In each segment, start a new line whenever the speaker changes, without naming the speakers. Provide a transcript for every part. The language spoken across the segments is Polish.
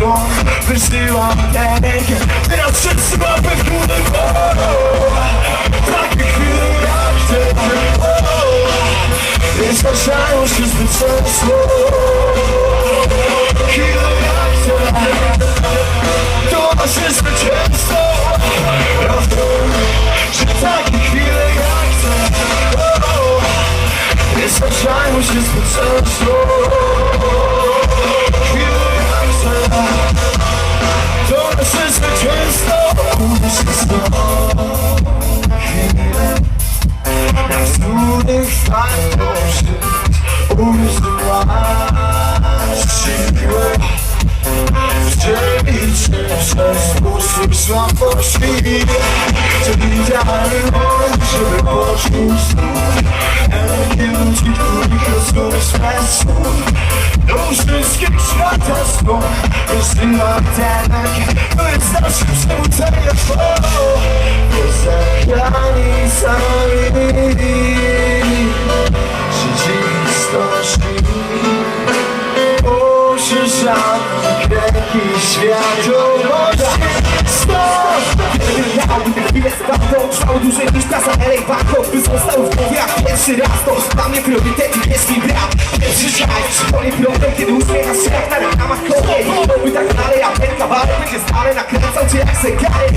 stąd Wysyłam energię. Teraz mamy w górę Takie chwile jak te Nie zdarzają się zbyt często. Chwile jak te To nasze zwycięstwo. Wiem, że takie chwile jak te Nie zdarzają się zbyt często warto żyć Umysł siłę Wdzielić się przez sposób słabości Co widziałem żeby poczuć znów Energię ludzi, których rozumiesz bez słów Do wszystkich świata snów Wysyłam tę energię To jest nasze
Te chwile z prawdą Trwały dłużej niż trasa LA Bangkok By został w jak pierwszy raz To dla mnie priorytet jest mi brat Pierwszy szaj, przypomnę problem Kiedy uśmiechasz się jak na reklamach kolei By tak dalej, a ten kawałek będzie stale Nakręcał cię jak zegary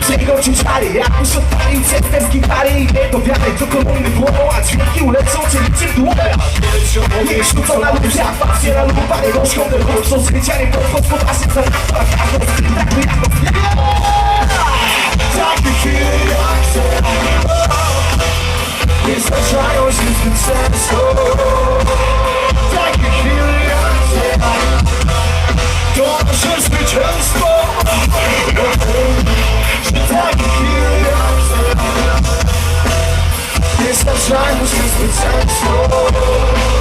Przejdą ci czary, jakbyś odpalił przedtem z gitary. I nie dowiadaj, co kolumny głową A dźwięki ulecą cię niczym dłonia Nie rzucą na lub patrzcie na lub Panie gorzką, ten gorzką z życiami Podchod poważnie za napad tak jak
Takie chwile jak te Nie zdarzają się zbyt często. Takie chwile jak te To nasze zwycięstwo takie chwile jak te Nie zdarzają się zbyt często